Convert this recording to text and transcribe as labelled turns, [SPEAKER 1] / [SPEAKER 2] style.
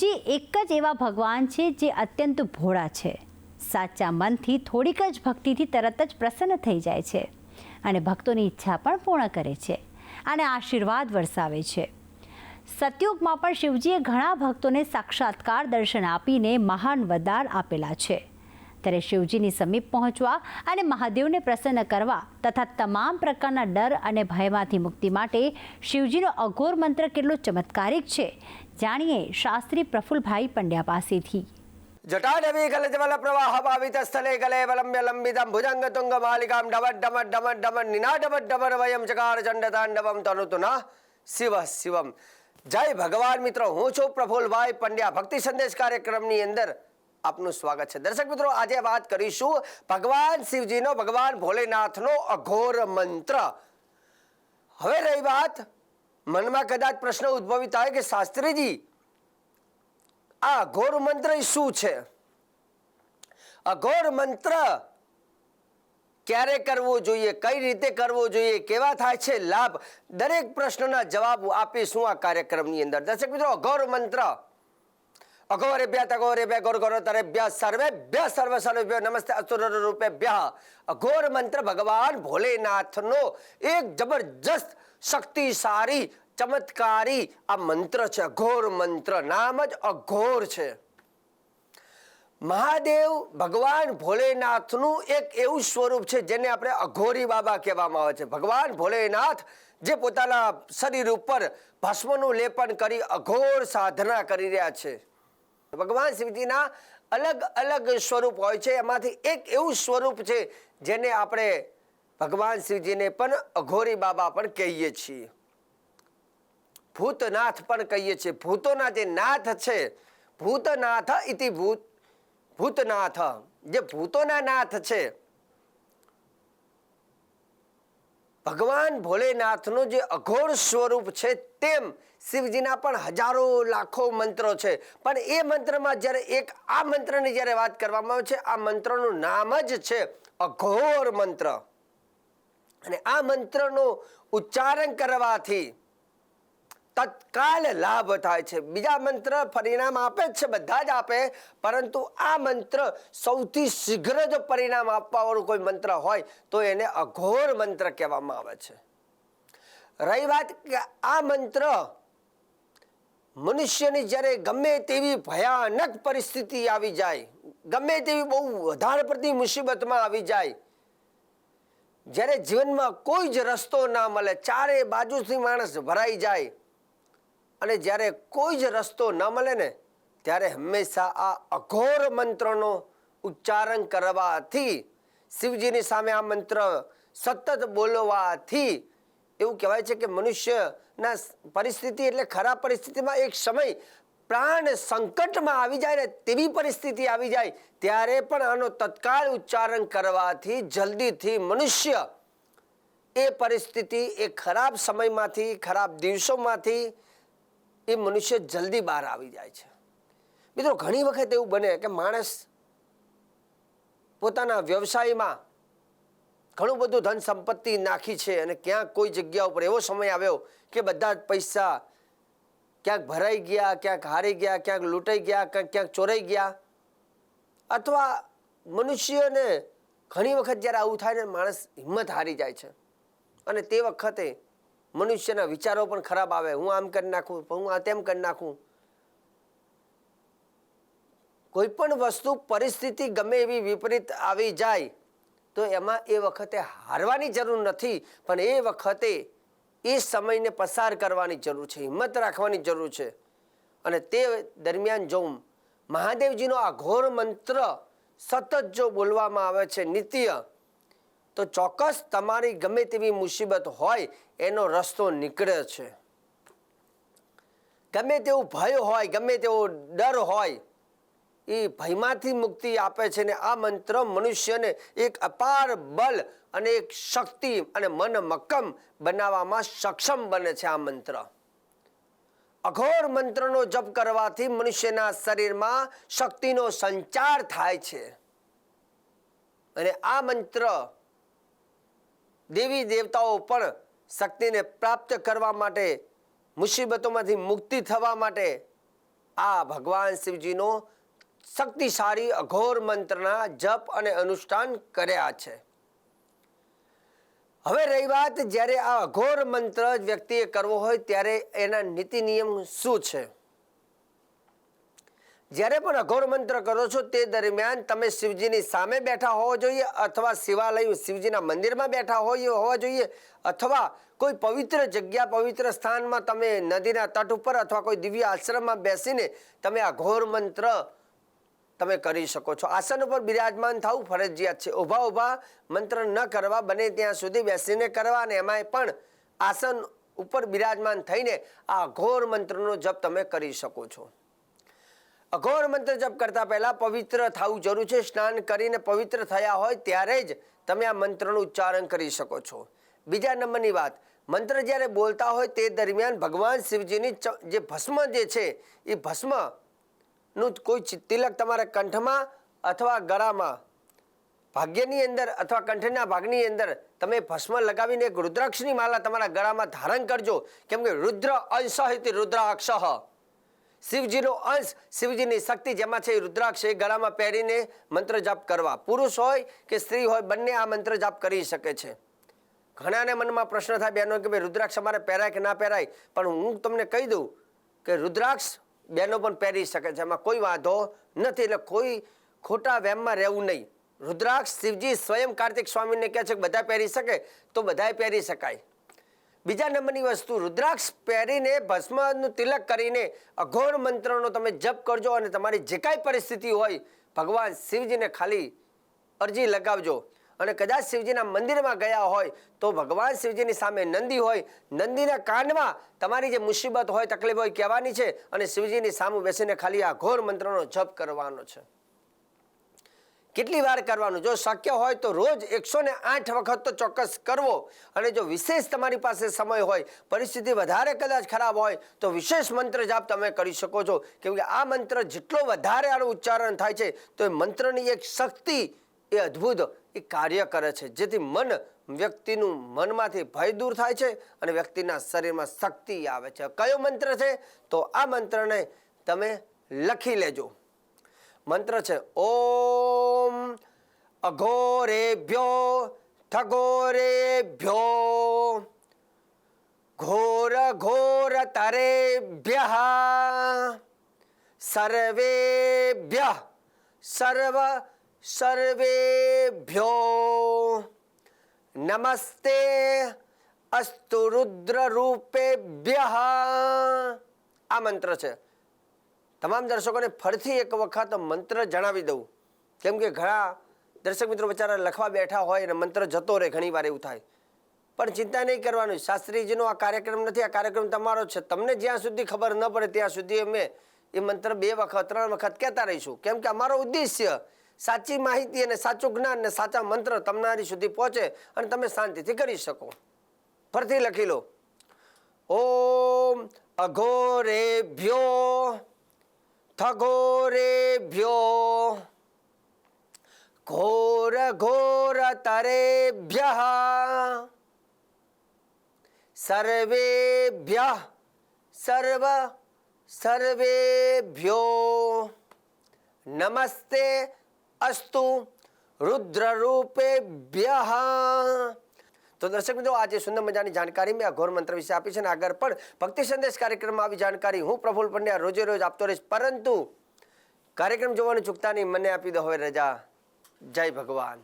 [SPEAKER 1] શિવજી એક જ એવા ભગવાન છે જે અત્યંત ભોળા છે. સાચા મનથી થોડીક જ ભક્તિથી તરત જ પ્રસન્ન થઈ જાય છે અને ભક્તોની ઈચ્છા પણ પૂર્ણ કરે છે અને આશીર્વાદ વરસાવે છે. સતયુગમાં પણ શિવજીએ ઘણા ભક્તોને સાક્ષાત્કાર દર્શન આપીને મહાન વરદાન આપેલા છે. ત્યારે શિવજીની સમીપ પહોંચવા અને મહાદેવને પ્રસન્ન કરવા તથા તમામ પ્રકારના ડર અને ભયમાંથી મુક્તિ માટે શિવજીનો અઘોર મંત્ર કેટલો ચમત્કારિક છે જાણીએ શાસ્ત્રી પ્રફુલભાઈ પંડ્યા પાસેથી.
[SPEAKER 2] જટાડવી ગલજવલ પ્રવાહ ભાવિત સ્થલે ગલે વલંબ્ય લંબિતમ ભુજંગ તુંગ માલિકામ ડબટ ડમટ ડમટ ડમટ નિનાડબટ ડબર વયમ ચકાર ચંડ તાંડવમ તનુતુના શિવ શિવમ. જય ભગવાન મિત્રો, હું છું પ્રફુલભાઈ પંડ્યા. ભક્તિ સંદેશ કાર્યક્રમની અંદર આપનું સ્વાગત છે. દર્શક મિત્રો, આજે વાત કરીશું ભગવાન શિવજીનો, ભગવાન ભોલેનાથનો અઘોર મંત્ર. હવે રહી વાત મનમાં કદાચ પ્રશ્ન ઉદ્ભવિત થાય કે, શાસ્ત્રીજી, આ અઘોર મંત્ર શું છે? અઘોર મંત્ર ક્યારે કરવો જોઈએ? કઈ રીતે કરવો જોઈએ? કેવા થાય છે? લાભ? દરેક પ્રશ્નના જવાબ આપીશું આ કાર્યક્રમની અંદર. દર્શક મિત્રો, અઘોર મંત્ર. અઘોરેભ્ય તઘોરેભ્ય ગોર ગોર સર્વે ભ્યા સર્વ સર્વે નમસ્તે અસુર રૂપેભ્ય અઘોર મંત્ર ભગવાન ભોલેનાથનો એક જબરજસ્ત શક્તિશાળી, ચમત્કારી, આ મંત્ર છે, અઘોર મંત્ર, નામ જ અઘોર છે. મહાદેવ ભગવાન ભોલેનાથનું એક એવું સ્વરૂપ છે, જેને આપણે અઘોરી બાબા કહેવામાં આવે છે. ભગવાન ભોલેનાથ જે પોતાના શરીર ઉપર ભસ્મનું લેપન કરી અઘોર સાધના કરી રહ્યા છે. ભગવાન શિવજીના અલગ અલગ સ્વરૂપ હોય છે, એમાંથી એક એવું સ્વરૂપ છે, જેને આપણે ભગવાન શિવજીને પણ અઘોરી બાબા પણ કહીએ છીએ. ભૂતનાથ પણ કહીએ છીએ. ભૂતોના જે નાથ છે, ભૂતનાથ ઇતિ ભૂત, ભૂતનાથ, જે ભૂતોના નાથ છે, ભગવાન ભોલેનાથનું જે અઘોર સ્વરૂપ છે તેમ શિવજીના પણ હજારો લાખો મંત્રો છે. પણ એ મંત્રમાં જ્યારે એક, આ મંત્રની જ્યારે વાત કરવામાં આવે છે, આ મંત્રનું નામ જ છે અઘોર મંત્ર. અને આ મંત્રનું ઉચ્ચારણ કરવાથી તત્કાલ લાભ થાય છે. બીજા મંત્ર પરિણામ આપે જ છે, બધા જ આપે, પરંતુ આ મંત્ર સૌથી શીઘ્ર જો પરિણામ આપવાવાળું કોઈ મંત્ર હોય, તો એને અઘોર મંત્ર કહેવામાં આવે છે. રહી વાત કે આ મંત્ર મનુષ્યની જ્યારે ગમે તેવી ભયાનક પરિસ્થિતિ આવી જાય, ગમે તેવી બહુ વધારે પડતી મુસીબતમાં આવી જાય જ્યારે જીવનમાં કોઈ જ રસ્તો ના મળે ચારે બાજુથી માણસ ભરાઈ જાય. અને જ્યારે કોઈ જ રસ્તો ન મળે ને, ત્યારે હંમેશા આ અઘોર મંત્રનો ઉચ્ચારણ કરવાથી, શિવજીની સામે આ મંત્ર સતત બોલવાથી, એવું કહેવાય છે કે મનુષ્યના પરિસ્થિતિ એટલે ખરાબ પરિસ્થિતિમાં એક સમય પ્રાણ સંકટમાં આવી જાય ને તેવી પરિસ્થિતિ આવી જાય, ત્યારે પણ આનો તત્કાળ ઉચ્ચારણ કરવાથી, જલ્દીથી મનુષ્ય એ પરિસ્થિતિ, એ ખરાબ સમયમાંથી, ખરાબ દિવસોમાંથી એ મનુષ્ય જલ્દી બહાર આવી જાય છે. મિત્રો, ઘણી વખત એવું બને કે માણસ પોતાના વ્યવસાયમાં ઘણું બધું ધન સંપત્તિ નાખી છે અને ક્યાંક કોઈ જગ્યા ઉપર એવો સમય આવ્યો કે બધા જ પૈસા ક્યાંક ભરાઈ ગયા, ક્યાંક હારી ગયા, ક્યાંક લૂંટાઈ ગયા, ક્યાંક ક્યાંક ચોરાઈ ગયા. અથવા મનુષ્યને ઘણી વખત જ્યારે આવું થાય ને માણસ હિંમત હારી જાય છે. અને તે વખતે મનુષ્યના વિચારો પણ ખરાબ આવે. હું આમ કરી નાખું, હું આ તેમ કરી નાખું. કોઈ પણ વસ્તુ પરિસ્થિતિ ગમે એવી વિપરીત આવી જાય, તો એમાં એ વખતે હારવાની જરૂર નથી. પણ એ વખતે એ સમયને પસાર કરવાની જરૂર છે, હિંમત રાખવાની જરૂર છે. અને તે દરમિયાન જો મહાદેવજીનો આ ઘોર મંત્ર સતત જો બોલવામાં આવે છે નિત્ય, તો ચોક્કસ તમારી ગમે તેવી મુસીબત હોય, એનો રસ્તો નીકળે છે. ગમે તેવું ભય હોય, ગમે તેવો ડર હોય એ ભયમાંથી મુક્તિ આપે છે ને આ મંત્ર મનુષ્યને એક અપાર બલ અને એક શક્તિ અને મન મક્કમ બનાવવામાં સક્ષમ બને છે આ મંત્ર. અઘોર મંત્રનો જપ કરવાથી મનુષ્યના શરીરમાં શક્તિનો સંચાર થાય છે. અને આ મંત્ર દેવી દેવતાઓ પણ શક્તિને પ્રાપ્ત કરવા માટે, મુસીબતોમાંથી મુક્તિ થવા માટે આ ભગવાન શિવજીનો શક્તિશાળી અઘોર મંત્રના જપ અને અનુષ્ઠાન કર્યા છે. હવે રહી વાત જ્યારે આ અઘોર મંત્ર વ્યક્તિએ કરવો હોય ત્યારે એના નીતિ નિયમ શું છે? જ્યારે પણ અઘોર મંત્ર કરો છો તે દરમિયાન તમે શિવજીની સામે બેઠા હોવા જોઈએ અથવા શિવાલય શિવજીના મંદિરમાં બેઠા હોય હોવા જોઈએ અથવા કોઈ પવિત્ર જગ્યા પવિત્ર સ્થાનમાં તમે નદીના તટ ઉપર અથવા કોઈ દિવ્ય આશ્રમમાં બેસીને તમે આ ઘોર મંત્ર તમે કરી શકો છો. આસન ઉપર બિરાજમાન થવું ફરજિયાત છે. ઊભા ઊભા મંત્ર ન કરવા, બને ત્યાં સુધી બેસીને કરવા અને એમાંય પણ આસન ઉપર બિરાજમાન થઈને આ અઘોર મંત્રનો જપ તમે કરી શકો છો. અઘોર મંત્ર જપ કરતા પહેલા પવિત્ર થવું જરૂર છે. સ્નાન કરીને પવિત્ર થયા હોય ત્યારે જ તમે આ મંત્રનું ઉચ્ચારણ કરી શકો છો. બીજા નંબરની વાત, મંત્ર જ્યારે બોલતા હોય તે દરમિયાન ભગવાન શિવજીની જે ભસ્મ જે છે, એ ભસ્મ નું કોઈ તિલક તમારા કંઠમાં અથવા ગળામાં. ભાગ્યની અંદર અથવા કંઠના ભાગની અંદર તમે ભસ્મ લગાવીને એક રુદ્રાક્ષની માલા તમારા ગળામાં ધારણ કરજો. કેમ કે રુદ્ર અંશ રુદ્રાક્ષ. શિવજીનો અંશ શિવજીની શક્તિ જેમાં છે રુદ્રાક્ષ એ ગળામાં પહેરીને મંત્ર જાપ કરવા. પુરુષ હોય કે સ્ત્રી હોય બંને આ મંત્ર જાપ કરી શકે છે. ઘણાને મનમાં પ્રશ્ન થાય બહેનો કે ભાઈ રુદ્રાક્ષ અમારે પહેરાય કે ના પહેરાય? પણ હું તમને કહી દઉં કે રુદ્રાક્ષ બહેનો પણ પહેરી શકે છે. એમાં કોઈ વાંધો નથી. એટલે કોઈ ખોટા વહેમમાં રહેવું નહીં. રુદ્રાક્ષ શિવજી સ્વયં કાર્તિક સ્વામીને કહે છે કે બધા પહેરી શકે તો બધાએ પહેરી શકાય. બીજા નંબરની વસ્તુ, રુદ્રાક્ષ પહેરીને ભસ્મનું તિલક કરીને અઘોર મંત્રનો તમે જપ કરજો અને તમારી જે કાંઈ પરિસ્થિતિ હોય, ભગવાન શિવજીને ખાલી અરજી લગાવજો. અને કદાચ શિવજીના મંદિરમાં ગયા હોય તો ભગવાન શિવજીની સામે નંદી હોય, નંદીના કાનમાં તમારી જે મુસીબત હોય, તકલીફ હોય કહેવાની છે અને શિવજીની સામે બેસીને ખાલી આ ઘોર મંત્રનો જપ કરવાનો છે. કેટલી વાર કરવાનું? જો શક્ય હોય તો રોજ એકસો ને આઠ વખત તો ચોક્કસ કરવો. અને જો વિશેષ તમારી પાસે સમય હોય, પરિસ્થિતિ વધારે કદાચ ખરાબ હોય, તો વિશેષ મંત્ર જાપ તમે કરી શકો છો. કેમ કે આ મંત્ર જેટલો વધારે આનું ઉચ્ચારણ થાય છે, તો એ મંત્રની એક શક્તિ એ અદ્ભુત એ કાર્ય કરે છે, જેથી મન વ્યક્તિનું મનમાંથી ભય દૂર થાય છે અને વ્યક્તિના શરીરમાં શક્તિ આવે છે. કયો મંત્ર છે? તો આ મંત્રને તમે લખી લેજો. મંત્ર છે, ઓમ અઘોરેભ્યો ઠગોરેભ્યો ઘોર ઘોર તરેભ્ય સર્વેભ્ય સર્વ સર્વેભ્યો નમસ્તે અસ્તુ રુદ્ર રૂપેભ્ય આ મંત્ર છે તમામ દર્શકોને ફરીથી એક વખત મંત્ર જણાવી દઉં। કેમ કે ઘણા દર્શક મિત્રો બચારા લખવા બેઠા હોય અને મંત્ર જતો રહે, ઘણી વાર એવું થાય. પણ ચિંતા નહીં કરવાનું, શાસ્ત્રીજીનો આ કાર્યક્રમ નથી, આ કાર્યક્રમ તમારો છે. તમને જ્યાં સુધી ખબર ન પડે, ત્યાં સુધી અમે એ મંત્ર બે વખત, ત્રણ વખત કહેતા રહીશું. કેમ કે અમારો ઉદ્દેશ્ય સાચી માહિતી અને સાચું જ્ઞાન અને સાચા મંત્ર તમારી સુધી પહોંચે અને તમે શાંતિથી કરી શકો. ફરીથી લખી લો. ઓમ અઘોરેભ્યો ભ્યો ઘોર ઘોર તરેભ્ય સર્વેભ્ય સર્વ સર્વેભ્યો. નમસ્તે અસ્તુ રુદ્રરૂપેભ્ય તો દર્શક મિત્રો આજે સુંદર મજાની જાણકારી મેં આ ઘોર મંત્ર વિશે આપી છે અને આગળ પણ ભક્તિ સંદેશ કાર્યક્રમમાં આવી જાણકારી હું પ્રફુલ પંડ્યા રોજે રોજ આપતો રહીશ પરંતુ કાર્યક્રમ જોવાનું ચૂકતા નહીં મને આપી દો હવે રજા જય ભગવાન